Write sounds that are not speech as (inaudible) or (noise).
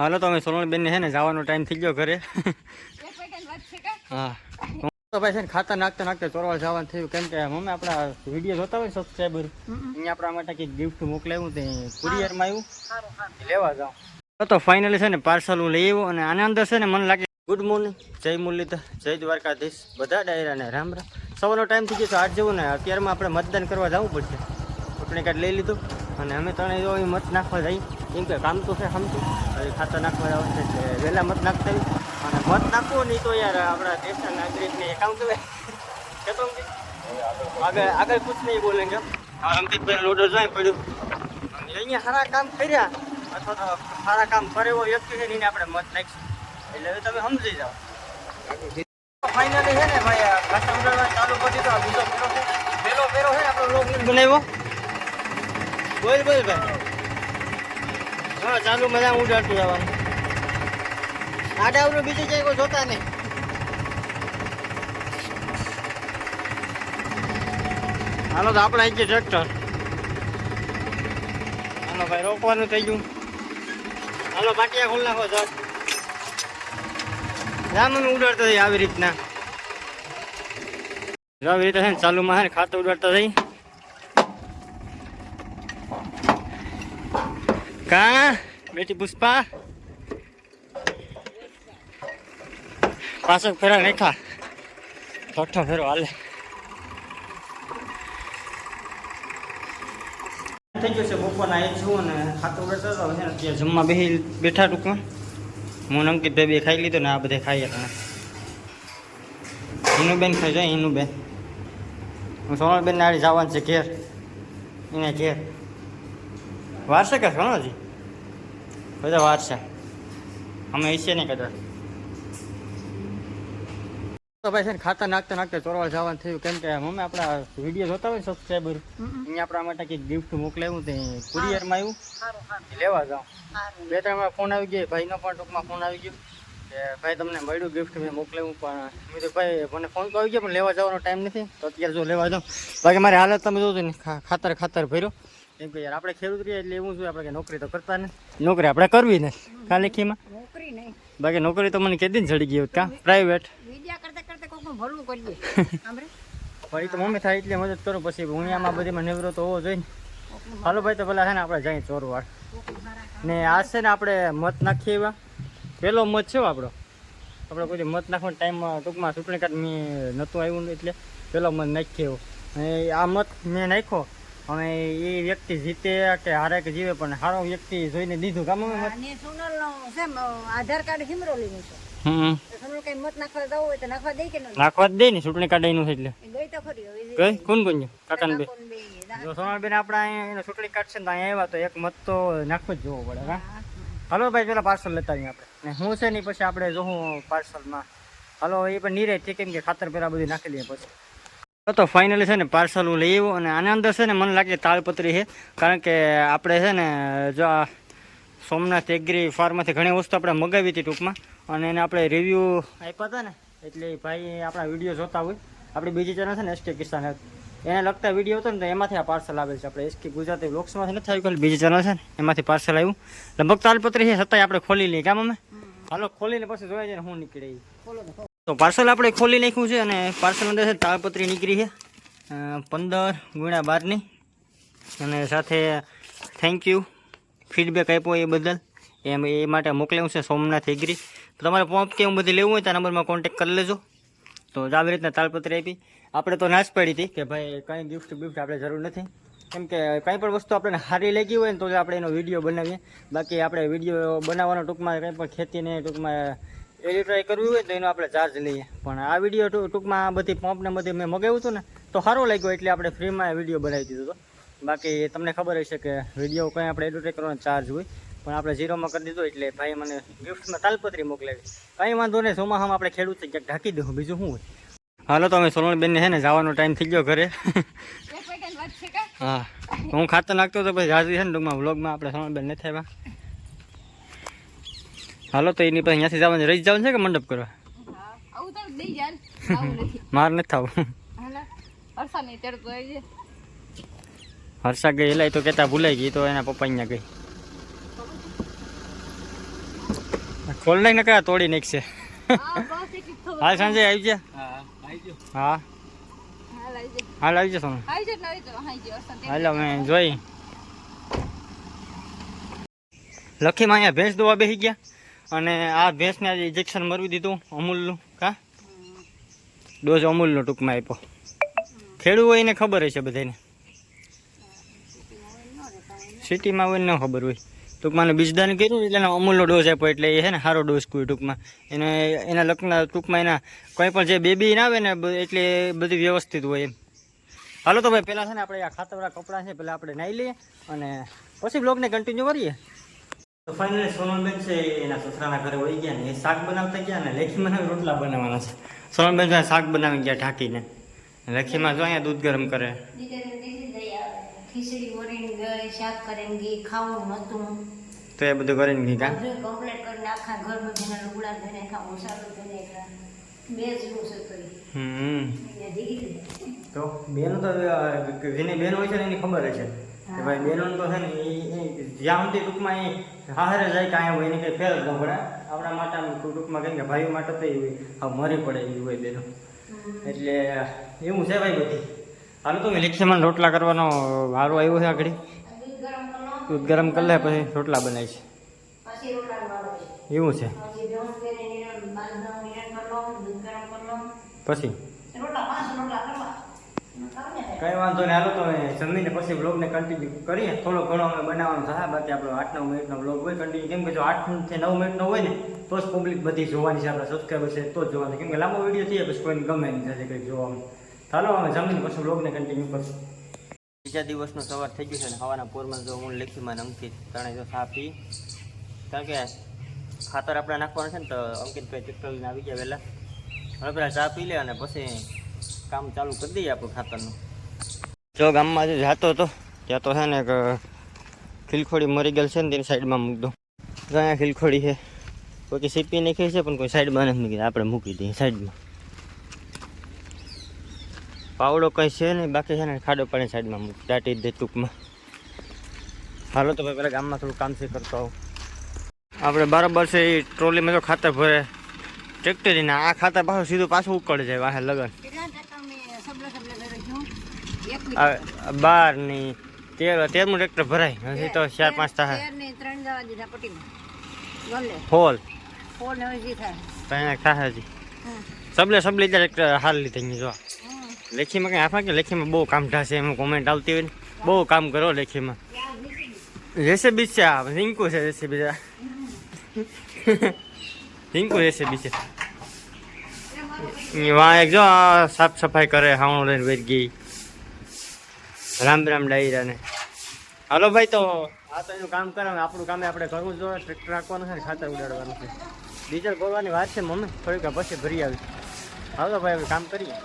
હાલો તો અમે સોનલબેન ને છે ને જવાનો ટાઈમ થઈ ગયો ઘરે. હા. તો ભાઈ છે ને ખાતા નાખતા નાખતા ચોરવા જવાનું થયું. કેમ કે મમ્મી આપણા વીડિયો જોતા હોય સબસ્ક્રાઈબર અહીંયા આપણા માટે કંઈક ગિફ્ટ મોકલાવ્યું તે કુરિયરમાં આવ્યું. લેવા જાઉં. તો ફાઇનલી છે ને પાર્સલ હું લઈ આવ્યું અને આના અંદર છે ને મને લાગે ગુડ મોર્નિંગ જય મુરલીધર જય દ્વારકાધીશ. બધા ડાયરાને રામ રામ. સવારનો ટાઈમ થઈ ગયો તો આજ જવું ને અત્યારમાં આપણે મતદાન કરવા જવું પડશે. ચૂંટણી કાર્ડ લઈ લીધું અને અમે ત્રણે જો મત નાખવા જઈ કેમ કે કામ તો છે સમજું. હવે ખાતા નાખવા જવાનું છે વહેલા મત નાખતા અને મત નાખવો નહીં તો યાર આપણા દેશના નાગરિકને એકાઉન્ટ કહેવાય કે તો આગળ આગળ કુછ નહીં બોલેંગે અંકિતભાઈ લોડો જોઈ પડ્યું. અહીંયા સારા કામ કર્યા. અથવા તો સારા કામ કરે એવો વ્યક્તિ છે એને આપણે મત નાખીશું. એટલે હવે તમે સમજી જાઓ. ફાઇનલી છે ને ભાઈ ભાષા ચાલુ કરી તો બીજો ફેરો છે. પહેલો ફેરો છે આપણો લોક બનાવ્યો. બોલ બોલ ભાઈ. હા, ચાલુ મજા ઉડાડતું જવાનું આડાવડું બીજું છે કોઈ જોતા નહીં. હાલો તો આપણે આવી ગયા ટ્રેક્ટર હાલો ભાઈ, રોકવાનું થઈ ગયું. હાલો, પાટિયા ખોલ નાખો સર રામ ઉડાડતા થઈ આવી રીતના. આવી રીતે છે ને, ચાલુમાં છે ને, ખાતું ઉડાડતા થઈ. કા બેટી પુષ્પા પાછો ફેરા નાખા છઠ્ઠો ફેરો હાલે થઈ ગયો છે, બપોરના એક છું ને ખાતું ઉડાડતા હતા. છે અત્યારે જમવા બેસી બેઠા ટૂંકમાં હું અંકિત ભાઈ બે ખાઈ લીધો ને આ બધે ખાઈ હતા. એનું બેન ખાઈ જાય એનું બેન હું સોનલબેન નાડી જવાનું છે ઘેર. એને ઘેર. વારસે કે ઘણો હજી? બધા વારસે. અમે ઈચ્છે નહીં કદાચ. તો ભાઈ છે ને ખાતા નાખતા નાખતા ચોરવા જવાનું થયું. કેમ કે મમ્મી આપણા વીડિયો જોતા હોય સબસ્ક્રાઈબર અહીંયા આપણા માટે કંઈક ગિફ્ટ મોકલાવ્યું તે કુરિયરમાં આવ્યું. લેવા જાઉં. બે ત્રણ ફોન આવી ગયો. ભાઈનો પણ ટૂંકમાં ફોન આવી ગયો. કે ભાઈ તમને મળ્યું ગિફ્ટ મેં મોકલાવ્યું પણ મેં ભાઈ મને ફોન તો આવી ગયો પણ લેવા જવાનો ટાઈમ નથી. તો અત્યારે જો લેવા જાઉં. બાકી મારી હાલત તમે જોજો ને ખાતર ખાતર ભર્યો. કેમ કે યાર આપણે ખેડૂત રહીએ એટલે એવું શું આપણે કે નોકરી તો કરતા નથી નોકરી આપણે કરવી ને ખાલી ખીમાં નોકરી નહીં. બાકી નોકરી તો મને કેદી ચડી ગઈ હોત કાં? પ્રાઇવેટ વિદ્યા કરતા કરતા કોકનું ભરવું કરીએ. (laughs) સાંભળે? ભાઈ તો મમ્મી થાય એટલે મદદ કરું પછી હું આમાં બધીમાં નેવરો તો હોવો જોઈએ હાલો ભાઈ તો પેલા છે ને આપણે જઈએ ચોરવાડ. ને આ છે ને આપણે મત નાખીએ એવા. પહેલો મત છે આપણો. આપણે કોઈ મત નાખવાનો ટાઈમમાં ટૂંકમાં ચૂંટણી કાર્ડ મેં નહોતું આવ્યું એટલે પહેલો મત નાખ્યો. અને આ મત મેં નાખ્યો અને એ વ્યક્તિ જીતે કે હારે કે જીવે પણ સારો વ્યક્તિ જોઈને દીધું કામ અને મ, આધાર કાર્ડ હિમરો લીધું છે. હમ. સોનલ કઈ મત નાખવા દઉં હોય તો નાખવા દે કે ન નાખવા દે ને ચૂંટણી કાર્ડ એનું છે એટલે. ગઈ તો ખરી હવે. કોણ કોણ બે જો અહીંયા એનો ચૂંટણી કાર્ડ છે ને તો અહીંયા આવ્યા તો એક મત તો નાખવો જ જોવો પડે હા? હાલો ભાઈ પેલા પાર્સલ લેતા આવીએ આપણે. ને હું છે ને પછી આપણે જોઉં પાર્સલમાં. હાલો એ પણ નિરાય છે કેમ કે ખાતર પેલા બધું નાખી લઈએ પછી. તો ફાઇનલી છે ને પાર્સલ હું લઈ આવ્યો અને આના અંદર છે ને મને લાગે તાળપત્રી છે. કારણ કે આપણે છે ને જો આ સોમનાથ એગ્રી ફાર્મમાંથી ઘણી વસ્તુ આપણે મગાવી હતી ટૂંકમાં અને એને આપણે રિવ્યૂ આપ્યા હતા ને એટલે ભાઈ આપણા વીડિયો જોતા હોય. આપણી બીજી ચેનલ છે ને એસકે કિસાન એને લગતા વીડિયો હતો ને તો એમાંથી આ પાર્સલ આવેલ છે. આપણે એસકે ગુજરાતી બ્લોક્સમાંથી નથી આવ્યું બીજી ચેનલ છે ને એમાંથી પાર્સલ આવ્યું. લગભગ તાલપત્રી છે છતાંય આપણે ખોલી લઈએ. કામ અમે? હાલો ખોલીને પછી જોયા છે ને હું નીકળી. ખોલો. તો પાર્સલ આપણે ખોલી નાખ્યું છે અને પાર્સલ અંદર છે તાળપત્રી નીકળી છે. પંદર ગુણ્યા બારની અને સાથે થેન્ક યુ ફીડબેક આપ્યો એ બદલ. એમ એ માટે મોકલ્યું છે સોમનાથ એગ્રી. તમારે પંપ કે એવું બધું લેવું હોય તો નંબરમાં કોન્ટેક કરી લેજો. તો આવી રીતના તાળપત્રી આપી. આપણે તો ના જ પડી હતી કે ભાઈ કંઈ ગિફ્ટ બિફ્ટ આપણે જરૂર નથી. કેમ કે કંઈ પણ વસ્તુ આપણે સારી લાગી હોય ને તો આપણે એનો વીડિયો બનાવીએ. બાકી આપણે વીડિયો બનાવવાનો ટૂંકમાં કંઈ પણ ખેતીને ટૂંકમાં એવી ટ્રાય કરવી હોય તો એનો આપણે ચાર્જ લઈએ. પણ આ વીડિયો ટૂંકમાં બધી પંપ ને બધી મેં મગાવ્યું હતું ને તો સારો લાગ્યો એટલે આપણે ફ્રીમાં વીડિયો બનાવી દીધો હતો. બાકી તમને ખબર હશે કે વીડિયો કંઈ આપણે એડિટ કરવાનો ચાર્જ હોય પણ આપણે ઝીરોમાં કરી દીધો એટલે ભાઈ મને ગિફ્ટમાં તાલપત્રી મોકલાવી. કંઈ વાંધો નહીં સોમાહામાં આપણે ખેડૂત ક્યાંક ઢાંકી દઉં બીજું શું હોય? હાલો તો અમે સોનલબેનને છે ને જવાનો ટાઈમ થઈ ગયો ઘરે? હા. હું ખાતર નાખતો હતો પછી હાજરી છે ને ટૂંકમાં વ્લોગમાં આપણે સોનલબેન નથી આવ્યા. હાલો તો એની પાસે અહીંયાથી જવાનું રહી જવાનું છે કે મંડપ કરવા? હા, આવું તો દઈ જાય. ને. આવું નથી. માર નથી થવું નહીં હર્ષા ગઈ. એલાય તો કેતા ભૂલાઈ ગઈ તો એના પપ્પા અહીંયા ગઈ. ખોલ નાખ ને કયા તોડી નાખશે. હા એટલી સાંજે આવી જા હા આવી ગયો. હા. હાલ આવી જશો હાલ અમે જોઈ. લખીમાં અહીંયા ભેંસ દોવા બેસી ગયા. અને આ ભેંસને આજે ઇન્જેક્શન મરવી દીધું, અમૂલનું, કા? ડોઝ અમૂલનો ટૂંકમાં આપ્યો. ખેડૂત હોય એને ખબર હશે બધાને. સિટીમાં હોય ને ખબર હોય. ટૂંકમાં બીજદાન કર્યું એટલે એનો અમૂલનો ડોઝ આપ્યો એટલે એ છે ને સારો ડોઝ કોઈ ટૂંકમાં. એને, એના લગ્ન ટૂંકમાં એના કોઈ પણ જે બેબી ના આવે ને એટલે બધું વ્યવસ્થિત હોય એમ. હાલો તો ભાઈ, પહેલાં છે ને આપણે આ ખાતરવાળા કપડાં છે, પહેલાં આપણે નાહી લઈએ અને પછી બ્લોગને કન્ટિન્યુ કરીએ. તો ફાઇનલી સોનલબેન છે એના સસરાના ઘરે વહી ગયા ને એ શાક બનાવતા ગયા ને લેખીમાં રોટલા બનાવવાના છે. સોનલબેન શાક બનાવી ગયા ઢાંકીને. લેખીમાં જો અહીંયા દૂધ ગરમ કરે. ખીચડી શાક કરીને ખાવું તો એ બધું કરીને ઘી કા? કમ્પ્લીટ કરીને આખા ઘર બધાના લુગડા ધોઈને નાખ્યા મસાલો ધોઈને બે તો ઈ. હમ. તો બેનો તો જેની બેન હોય છે એની ખબર છે? કે ભાઈ બેનો તો છે ને એ જ્યાં સુધી ટૂંકમાં એ હારે જાય કાંઈ હોય એને કંઈ ફેર ન પડે. આપણા માટે ટૂંકમાં કેમ કે ભાઈઓ માટે તો એવું હા મરી પડે એવી હોય બેનો એટલે એવું છે ભાઈ બધી. હાલો તો ઇલેક્શનમાં રોટલા કરવાનો વારો આવ્યો છે આગળ. દૂધ ગરમ કરો લે પછી રોટલા બનાવી છે. એવું છે? પછી રોટલા કઈ વાંધો નહીં. હાલો તો જમીને પછી બ્લોગને કન્ટિન્યુ કરીએ. થોડો ઘણો અમે બનાવવાનું થાય. બાકી આપણો આઠ નવ મિનિટનો બ્લોગ હોય કન્ટિન્યુ કેમ કે જો આઠથી નવ મિનિટનો હોય ને, તો જ પબ્લિક બધી જોવાની છે. આપણા સબસ્ક્રાઈબર છે, તો જ જોવાની. કેમ કે લાંબો વીડિયો થઈએ પછી કોઈને ગમે નહીં થશે કંઈક જોવાનું ચાલો અમે જમીને પછી બ્લોગને કન્ટિન્યુ કરશું બીજા દિવસનો સવાર થઈ ગયું છે ને, હવાના પોરમાં જો હું લેખીમાં અંકિત ત્રણે જો ચા પી. કારણ કે ખાતર આપણે નાખવાનું છે ને, તો અંકિતભાઈ ટ્રેક્ટર લઈને આવી ગયા વહેલા. હવે પેલા ચા પી લે અને પછી કામ ચાલુ કરી દઈએ આપણે ખાતરનું. જો ગામમાં જે જતો હતો, ત્યાં તો છે ને એક ખીલખોડી મરી ગયેલ છે ને તેની સાઈડમાં મૂકી દો અહીંયા ખીલખોડી છે. કોઈ સીપી નાખી છે, પણ કોઈ સાઈડમાં નથી મૂકી. આપણે મૂકી દઈએ સાઈડમાં. પાવડો કંઈ છે નહીં, બાકી છે ને ખાડો પાણી સાઈડમાં મૂકી. દાટી દે ટૂંકમાં. હાલો તો ભાઈ, પેલા ગામમાં થોડું કામ છે, કરતો આવું. આપણે બરાબર છે એ ટ્રોલીમાં જો ખાતર ભરે ટેક્ટરીને આ ખાતર પાછું સીધું પાછું ઉકળી જાય, વાહે લગન. બારની તેર તેરમું ટ્રેક્ટર ભરાય. હજી તો ચાર પાંચ થાય. હોલ સબલે સબલે ટ્રેક્ટર હાલ લીધે જો. લેખીમાં કંઈ આપા કે? લેખીમાં બહુ કામ થશે એમ કોમેન્ટ આવતી હોય બહુ કામ કરો લેખીમાં. ગયું. છે આ. રિંકુ છે જેસીબી છે. રિંકુ જેસીબી છે. વાં એક જો સાફ સફાઈ કરે હાવણું લઈને વેર ગઈ. રામ રામ ડાયરા ને હાલો ભાઈ તો આ તો એનું કામ કરે આપણું કામે આપણે કરવું જોઈએ ટ્રેક્ટર રાખવાનું છે ખાતર ઉડાડવાનું છે. ડીઝલ ગોળવાની વાત છે મમ્મી, થોડીક પછી ભરી આવી હાલો ભાઈ, હવે કામ કરીએ.